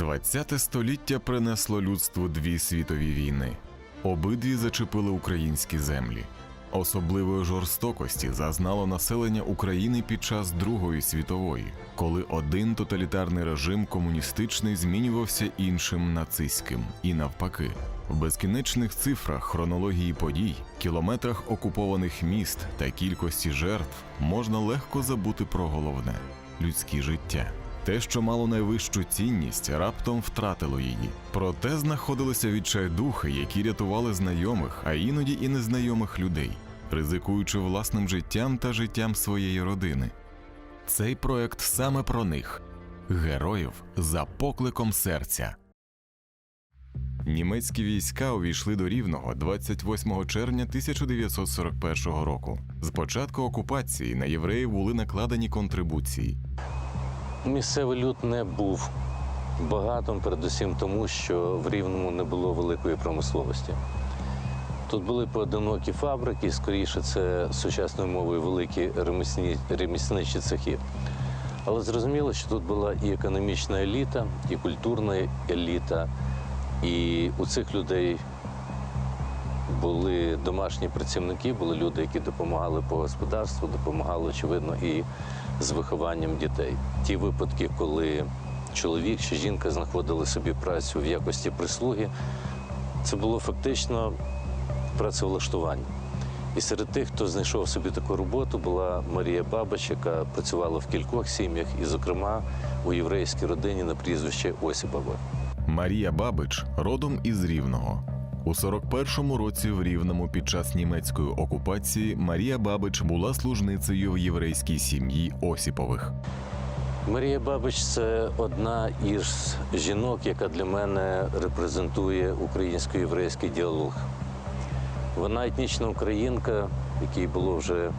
ХХ століття принесло людству дві світові війни. Обидві зачепили українські землі. Особливої жорстокості зазнало населення України під час Другої світової, коли один тоталітарний режим комуністичний змінювався іншим нацистським, і навпаки. В безкінечних цифрах хронології подій, кілометрах окупованих міст та кількості жертв можна легко забути про головне людське життя. Те, що мало найвищу цінність, раптом втратило її. Проте знаходилися відчайдухи, які рятували знайомих, а іноді і незнайомих людей, ризикуючи власним життям та життям своєї родини. Цей проект саме про них героїв за покликом серця. Німецькі війська увійшли до Рівного 28 червня 1941 року. З початку окупації на євреїв були накладені контрибуції. Місцевий люд не був багатим, передусім тому, що в Рівному не було великої промисловості. Тут були поодинокі фабрики, скоріше це сучасною мовою великі ремесні, ремісничі цехи. Але зрозуміло, що тут була і економічна еліта, і культурна еліта, і у цих людей були домашні працівники, були люди, які допомагали по господарству, допомагали, очевидно, і з вихованням дітей. Ті випадки, коли чоловік чи жінка знаходили собі працю в якості прислуги, це було фактично працевлаштування. І серед тих, хто знайшов собі таку роботу, була Марія Бабич, яка працювала в кількох сім'ях, і, зокрема, у єврейській родині на прізвище Осіпова. Марія Бабич родом із Рівного. У 41-му році в Рівному під час німецької окупації Марія Бабич була служницею в єврейській сім'ї Осіпових. Марія Бабич це одна із жінок, яка для мене репрезентує українсько-єврейський діалог. Вона етнічна українка, якій було вже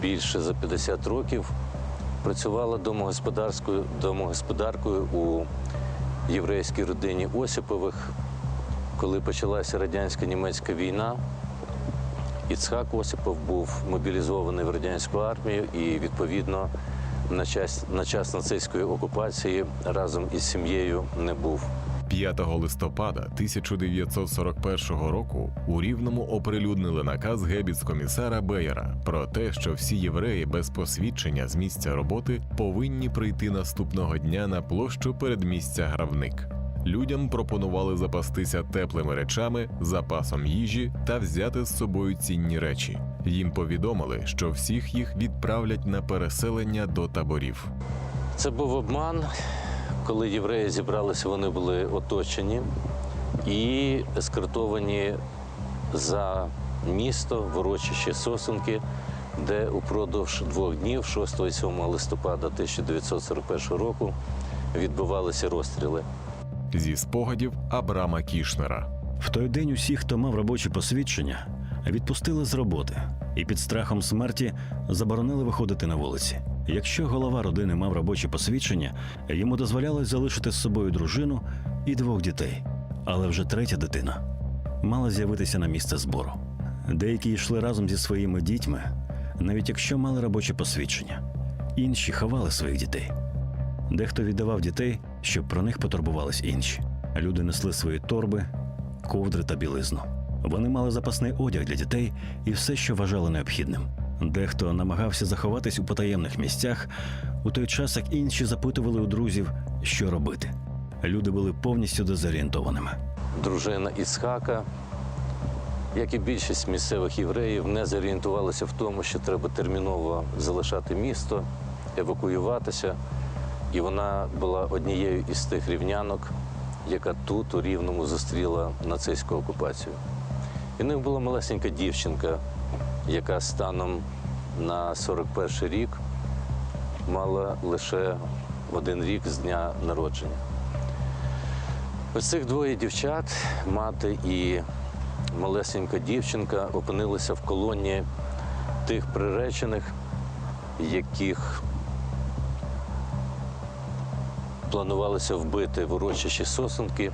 більше за 50 років, працювала домогосподарською, домогосподаркою у єврейській родині Осіпових. Коли почалася радянська німецька війна, Іцхак Осіпов був мобілізований в радянську армію і, відповідно, на час, на час нацистської окупації разом із сім'єю не був. 5 листопада 1941 року у Рівному оприлюднили наказ гебіц-комісара Беєра про те, що всі євреї без посвідчення з місця роботи повинні прийти наступного дня на площу передмістя Гравник. Людям пропонували запастися теплими речами, запасом їжі та взяти з собою цінні речі. Їм повідомили, що всіх їх відправлять на переселення до таборів. Це був обман. Коли євреї зібралися, вони були оточені і ескортовані за місто, в урочище Сосенки, де упродовж двох днів, 6 і 7 листопада 1941 року, відбувалися розстріли. Зі спогадів Абрама Кішнера. В той день усіх, хто мав робочі посвідчення, відпустили з роботи і під страхом смерті заборонили виходити на вулиці. Якщо голова родини мав робочі посвідчення, йому дозволялось залишити з собою дружину і двох дітей. Але вже третя дитина мала з'явитися на місце збору. Деякі йшли разом зі своїми дітьми, навіть якщо мали робочі посвідчення. Інші ховали своїх дітей. Дехто віддавав дітей, щоб про них потурбувались інші. Люди несли свої торби, ковдри та білизну. Вони мали запасний одяг для дітей і все, що вважали необхідним. Дехто намагався заховатись у потаємних місцях, у той час як інші запитували у друзів, що робити. Люди були повністю дезорієнтованими. Дружина Іцхака, як і більшість місцевих євреїв, не зорієнтувалися в тому, що треба терміново залишати місто, евакуюватися. І вона була однією із тих рівнянок, яка тут, у Рівному, зустріла нацистську окупацію. І в них була малесенька дівчинка, яка станом на 41 рік мала лише один рік з дня народження. Ось цих двоє дівчат, мати і малесенька дівчинка, опинилися в колоні тих приречених, яких планувалося вбити в урочищі сосенки.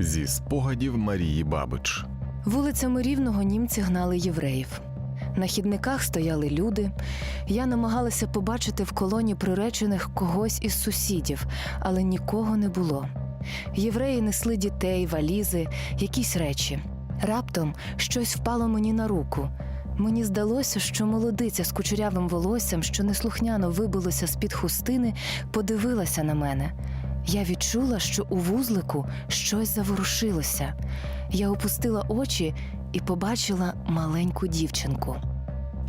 Зі спогадів Марії Бабич. Вулицями рівного німці гнали євреїв. На хідниках стояли люди. Я намагалася побачити в колоні приречених когось із сусідів, але нікого не було. Євреї несли дітей, валізи, якісь речі. Раптом щось впало мені на руку. Мені здалося, що молодиця з кучерявим волоссям, що неслухняно вибилося з-під хустини, подивилася на мене. Я відчула, що у вузлику щось заворушилося. Я опустила очі і побачила маленьку дівчинку.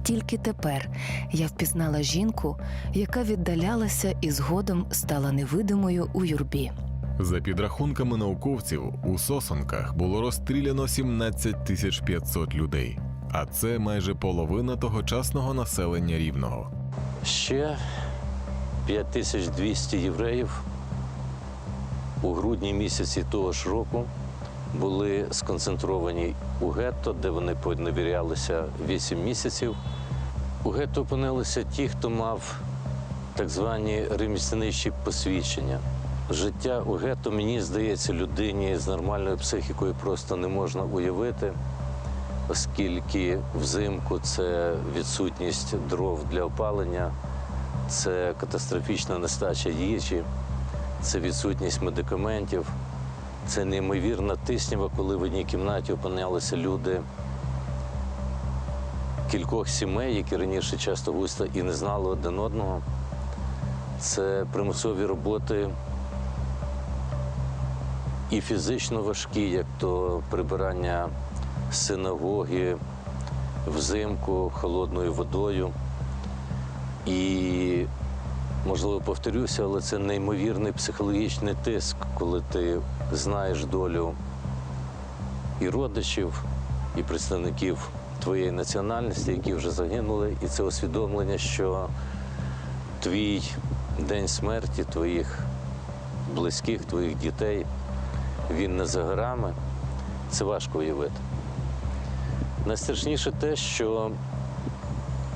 Тільки тепер я впізнала жінку, яка віддалялася і згодом стала невидимою у юрбі. За підрахунками науковців, у Сосонках було розстріляно 17 тисяч 500 людей, а це майже половина тогочасного населення рівного. Ще 5200 євреїв у грудні місяці того ж року були сконцентровані у гетто, де вони поневірялися 8 місяців. У гетто опинилися ті, хто мав так звані ремісничі посвідчення. Життя у гетто, мені здається, людині з нормальною психікою просто не можна уявити, оскільки взимку це відсутність дров для опалення, це катастрофічна нестача їжі, це відсутність медикаментів, це неймовірна тиснява, коли в одній кімнаті опинялися люди кількох сімей, які раніше часто густо і не знали один одного. Це примусові роботи і фізично важкі, як то прибирання синагоги взимку холодною водою. І, можливо, повторюся, але це неймовірний психологічний тиск, коли ти знаєш долю і родичів, і представників твоєї національності, які вже загинули, і це усвідомлення, що твій день смерті, твоїх близьких, твоїх дітей, він не за горами. Це важко уявити. Найстрашніше те, що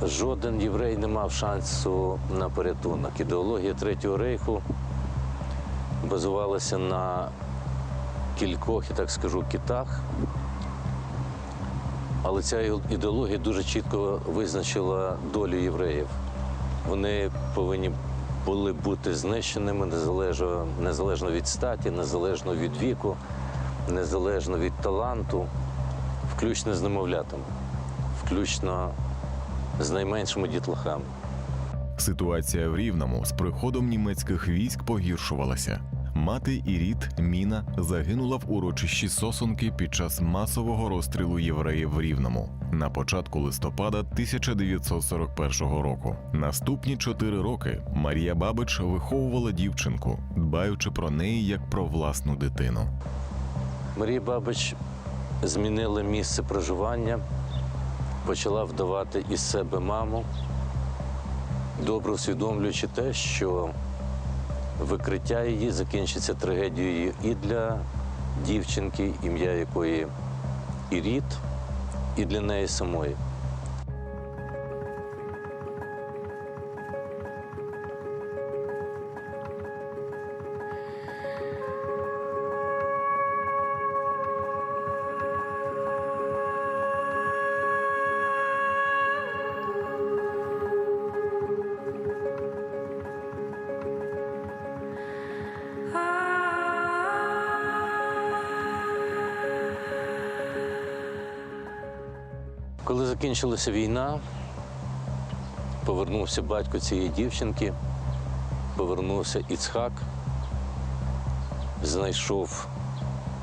жоден єврей не мав шансу на порятунок. Ідеологія Третього рейху базувалася на кількох, я так скажу, китах. Але ця ідеологія дуже чітко визначила долю євреїв. Вони повинні були бути знищеними незалежно, незалежно від статі, незалежно від віку, незалежно від таланту, включно з немовлятами, включно з найменшими дітлахами. Ситуація в Рівному з приходом німецьких військ погіршувалася. Мати Іріт Міна загинула в урочищі Сосонки під час масового розстрілу євреїв в Рівному на початку листопада 1941 року. Наступні чотири роки Марія Бабич виховувала дівчинку, дбаючи про неї як про власну дитину. Марія Бабич змінила місце проживання, почала вдавати із себе маму, добре усвідомлюючи те, що викриття її закінчиться трагедією і для дівчинки, ім'я якої Іріт, і для неї самої. Закінчилася війна, повернувся батько цієї дівчинки, повернувся Іцхак, знайшов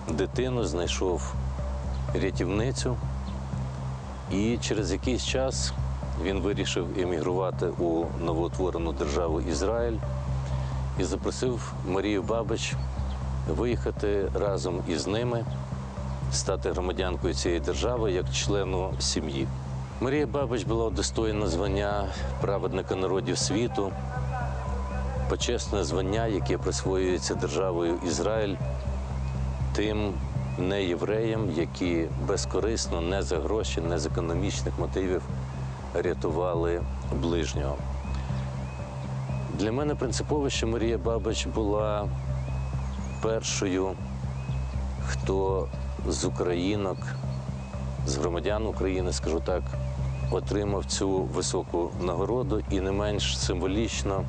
дитину, знайшов рятівницю, і через якийсь час він вирішив емігрувати у новоутворену державу Ізраїль і запросив Марію Бабич виїхати разом із ними стати громадянкою цієї держави як члену сім'ї. Марія Бабич була удостоєна звання праведника народів світу, почесне звання, яке присвоюється державою Ізраїль тим неєвреям, які безкорисно, не за гроші, не з економічних мотивів рятували ближнього. Для мене принципово, що Марія Бабич була першою хто з українок, з громадян України, скажу так, отримав цю високу нагороду, і не менш символічно,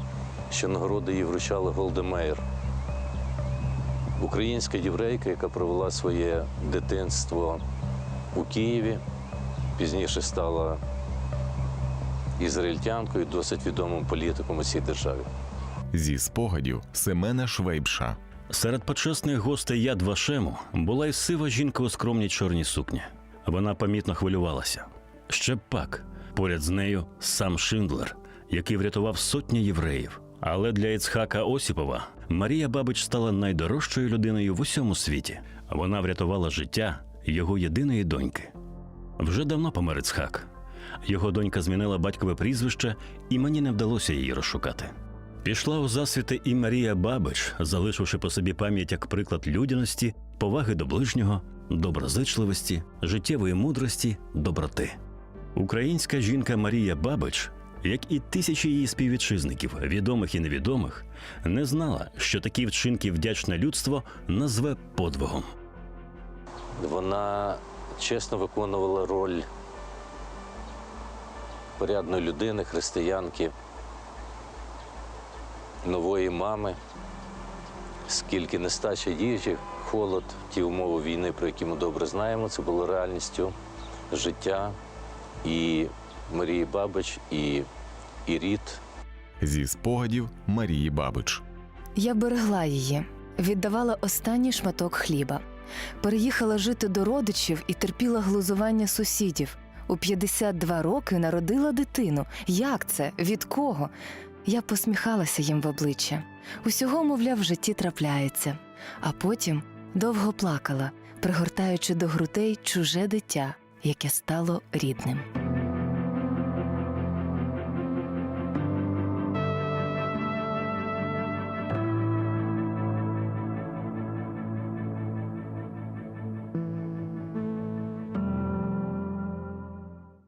що нагороду їй вручала Голдемейр. Українська єврейка, яка провела своє дитинство у Києві, пізніше стала ізраїльтянкою, досить відомим політиком у цій державі. Зі спогадів Семена Швейбша. Серед почесних гостей яд Вашему була й сива жінка у скромній чорній сукні. Вона помітно хвилювалася. Ще пак, поряд з нею сам Шиндлер, який врятував сотні євреїв. Але для Іцхака Осіпова Марія Бабич стала найдорожчою людиною в усьому світі. Вона врятувала життя його єдиної доньки. Вже давно помер Іцхак. Його донька змінила батькове прізвище, і мені не вдалося її розшукати. Пішла у засвіти і Марія Бабич, залишивши по собі пам'ять як приклад людяності, поваги до ближнього, доброзичливості, життєвої мудрості, доброти. Українська жінка Марія Бабич, як і тисячі її співвітчизників, відомих і невідомих, не знала, що такі вчинки вдячне людство назве подвигом. Вона чесно виконувала роль порядної людини, християнки, нової мами, скільки нестача їжі, холод, ті умови війни, про які ми добре знаємо, це було реальністю життя і Марії Бабич, і Іріт. Зі спогадів Марії Бабич. Я берегла її, віддавала останній шматок хліба. Переїхала жити до родичів і терпіла глузування сусідів. У 52 роки народила дитину. Як це? Від кого? Я посміхалася їм в обличчя. Усього, мовляв, в житті трапляється. А потім довго плакала, пригортаючи до грудей чуже дитя, яке стало рідним.